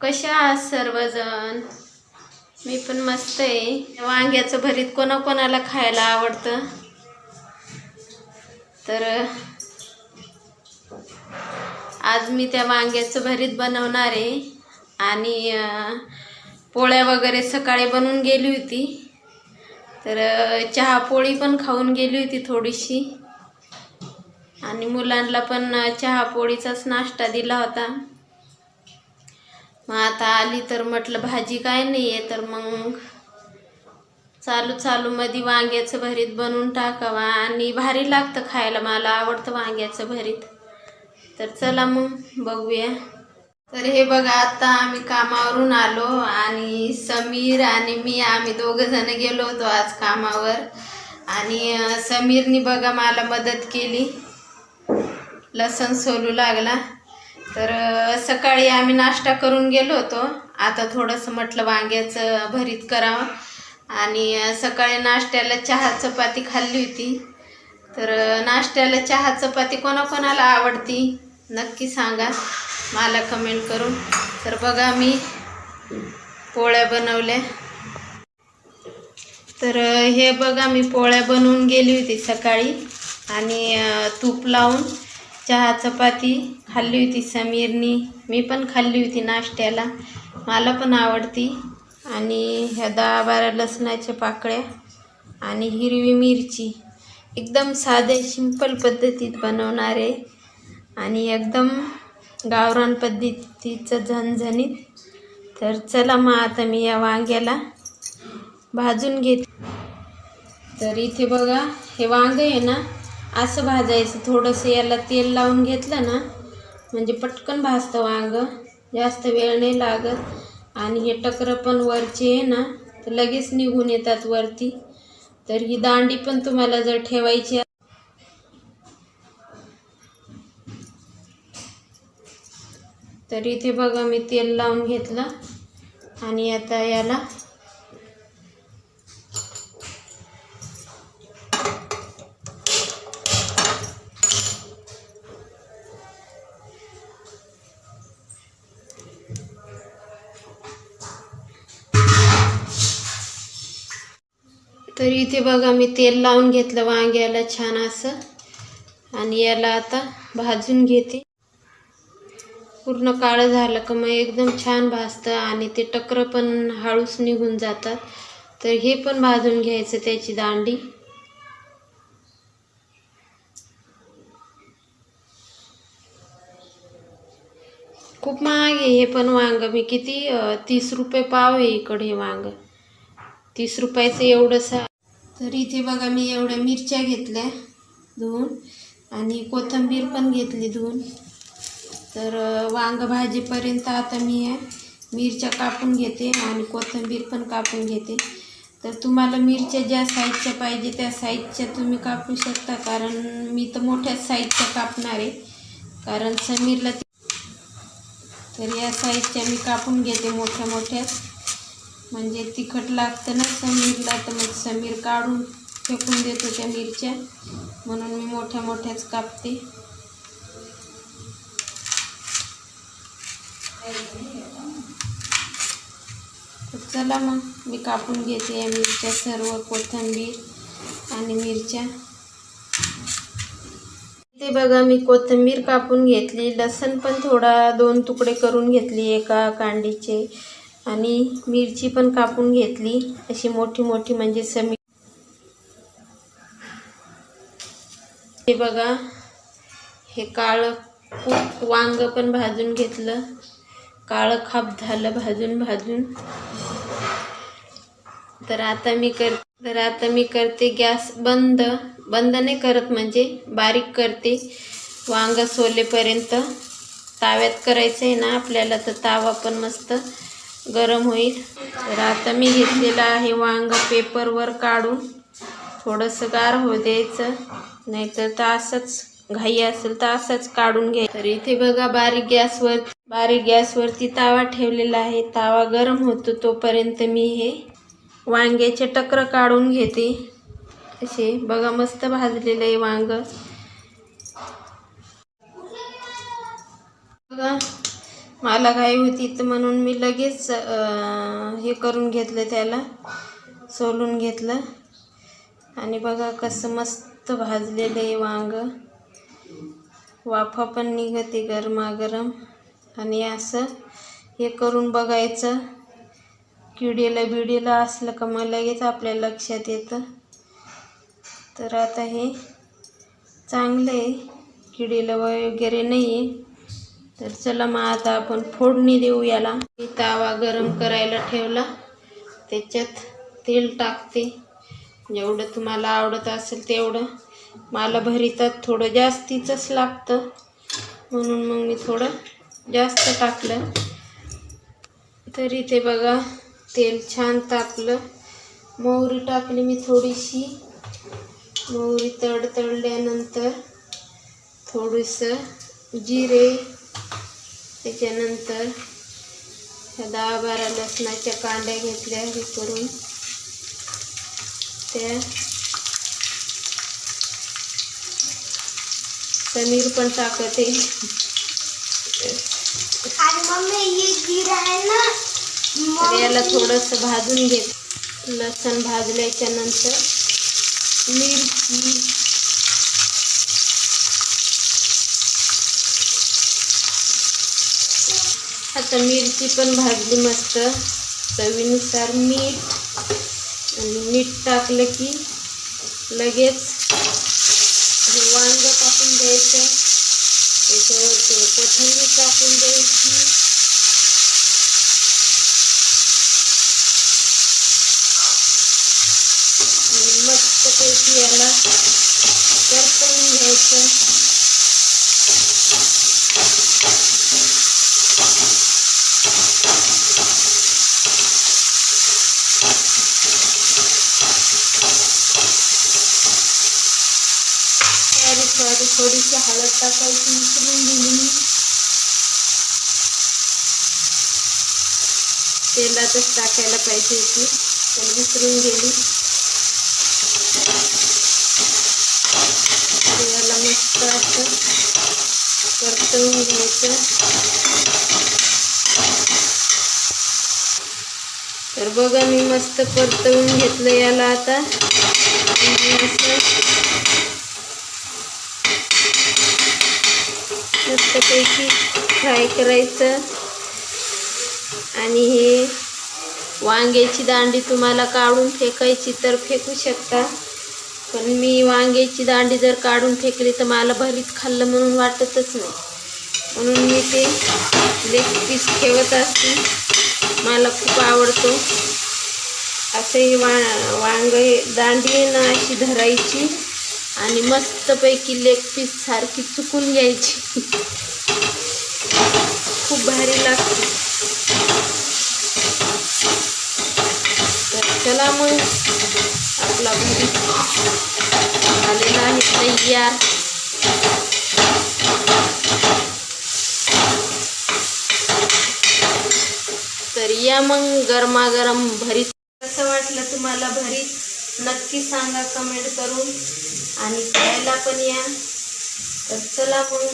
कशा आहात सर्वजण? मी पण मस्त आहे. वांग्याचं भरीत कोणाकोणाला खायला आवडतं? तर आज मी त्या वांग्याचं भरीत बनवणार आहे. आणि पोळ्या वगैरे सकाळी बनवून गेली होती. तर चहा पोळी पण खाऊन गेली होती थोडीशी. आणि मुलांना पण चहा पोळीचाच नाश्ता दिला होता. मग आता आली तर म्हटलं भाजी काय नाही आहे तर मग चालू चालू मध्ये वांग्याचं भरीत बनवून टाकावा. आणि भारी लागतं खायला मला आवडतं वांग्याचं भरीत. तर चला मग बघूया. तर हे बघा आता आम्ही कामावरून आलो आणि समीर आणि मी आम्ही दोघं जण गेलो होतो आज कामावर. आणि समीरनी बघा मला मदत केली. लसण सोलू लागला. तर सकाळी आम्ही नाश्ता करून गेलो होतो. आता थोडंसं म्हटलं वांग्याचं भरीत करावं. आणि सकाळी नाश्त्याला चहा चपाती खाल्ली होती. तर नाश्त्याला चहा चपाती कोणाकोणाला आवडती? नक्की सांगा. मला कमेंट करून तर बघा मी पोळ्या बनवल्या. तर हे बघा मी पोळ्या बनवून गेली होती सकाळी. आणि तूप लावून चहा चपाती खाल्ली होती समीरनी. मी पण खाल्ली होती नाश्त्याला. मला पण आवडती. आणि ह्या दहा बारा लसणाच्या पाकळ्या आणि हिरवी मिरची. एकदम साध्या सिंपल पद्धतीत बनवणार आहे आणि एकदम गावरान पद्धतीचं झणझणीत. तर चला मग आता मी या वांग्याला भाजून घेते. तर इथे बघा हे वांग आहे ना असं भाजायचं. थोडंसं याला तेल लावून घेतलं ना म्हणजे पटकन भाजतं वांग जास्त वेळ नाही लागत. आणि हे टकरं पण वरचे आहे ना तर लगेच निघून येतात वरती. तर ही दांडी पण तुम्हाला जर ठेवायची तर इथे बघा मी तेल लावून घेतलं. आणि आता याला तर इथे बघा मी तेल लावून घेतलं वांग्याला छान असं. आणि याला आता भाजून घेते. पूर्ण काळं झालं का मग एकदम छान भाजतं आणि ते टकरं पण हळूच निघून जातात. तर हे पण भाजून घ्यायचं त्याची दांडी. खूप महाग आहे हे पण वांग. मी किती तीस रुपये पाव आहे इकडे हे वांग. तीस रुपयाचं एवढंसं तर इथे बघा मी एवढ्या मिरच्या घेतल्या धुवून आणि कोथिंबीर पण घेतली धुवून. तर अ, वांग भाजीपर्यंत आता मी मिरच्या कापून घेते आणि कोथिंबीर पण कापून घेते. तर तुम्हाला मिरच्या ज्या साईजच्या पाहिजे त्या साईजच्या तुम्ही कापू शकता कारण मी तर मोठ्या साईजच्या कापणार आहे. कारण समीरला तर या साईजच्या मी कापून घेते मोठ्या मोठ्या. म्हणजे तिखट लागतं ना समीरला तर मग समीर काढून फेकून देतो त्या मिरच्या. म्हणून मी मोठ्या मोठ्याच कापते. चला मग मी कापून घेते या मिरच्या सर्व कोथिंबीर आणि मिरच्या. ते बघा मी कोथिंबीर कापून घेतली. लसण पण थोडा दोन तुकडे करून घेतली एका कांडीचे. आणि मिरची पण कापून घेतली. अशी मोठी मोठी म्हणजे समी हे बघा हे काळं खूप वांग पण भाजून घेतलं. काळं खाप झालं भाजून भाजून. तर आता मी कर तर आता मी करते गॅस बंद. बंद नाही करत म्हणजे बारीक करते. वांग सोलेपर्यंत. ताव्यात करायचं आहे ना आपल्याला तर तावा पण मस्त. गरम होईल. तर आता मी घेतलेलं आहे वांग पेपरवर काढून. थोडंसं गार होऊ द्यायचं. नाहीतर तर असंच घाई असेल तर असंच काढून घ्याय तर इथे बघा बारीक गॅसवर बारीक गॅसवरती तावा ठेवलेला आहे. तावा गरम होतो तोपर्यंत मी हे वांग्याचे टक्र काढून घेते. असे बघा मस्त भाजलेलं आहे वांग. बघा मला घाई होती तर म्हणून मी लगेच हे करून घेतलं त्याला सोलून घेतलं. आणि बघा कसं मस्त भाजलेलं आहे वांग. वाफा पण निघते गरमागरम. आणि असं हे करून बघायचं. किडीला बिडीला असलं का मग लगेच आपल्या लक्षात येतं. तर आता हे चांगलं आहे. किडीला वगैरे नाही आहे. तर चला मग आता आपण फोडणी देऊ याला. मी तावा गरम करायला ठेवला. त्याच्यात तेल टाकते. जेवढं तुम्हाला आवडत असेल तेवढं. मला भरितात थोडं जास्तीचंच लागतं. म्हणून मग मी थोडं जास्त टाकलं. तरी ते बघा तेल छान तापलं. मोहरी टाकली मी थोडीशी. मोहरी तडतळल्यानंतर थोडंसं जिरे त्याच्यानंतर ह्या दहा बारा लसणाच्या कांड्या घेतल्या हे करून त्या समीर पण टाकते. आणि मम्मी ये जिरा आहे ना तर याला थोडंसं भाजून घेत लसण भाजल्याच्या नंतर मिरची आता मिरची पण भाजली मस्त. चवीनुसार मीठ आणि मीठ टाकलं की लगेच वांग टाकून द्यायचं त्याच्यावर थोडं कोथिंबीर टाकून द्यायची आणि मस्तपैकी याला परतवून घ्यायचं त्याआधी थोडीशी हळद टाकायची उचलून दिली मी तेलातच टाकायला पाहिजे होती पण विसरून गेली. तेलाला याला मस्त असं परतवून घ्यायचं. तर बघा मी मस्त परतवून घेतलं याला आता. असं मस्तपैकी फ्राय करायचं. आणि हे वांग्याची दांडी तुम्हाला काढून फेकायची तर फेकू शकता. पण मी वांग्याची दांडी जर काढून फेकली तर मला भरीत खाल्लं म्हणून वाटतच नाही. म्हणून मी ते लेग पीस ठेवत असते. मला खूप आवडतो. असं हे वा वांग दांडी आहे ना अशी धरायची. आणि मस्तपैकी लेग पीस सारखी चुकून घ्यायची. खूप भारी लागते. तर चला मग आपला भरी आलेला आहे तयार. तर या मग गरमागरम भरीत. कसं वाटलं तुम्हाला भरीत? नक्की सांगा कमेंट करून. आणि खायला पण या. तर चला मग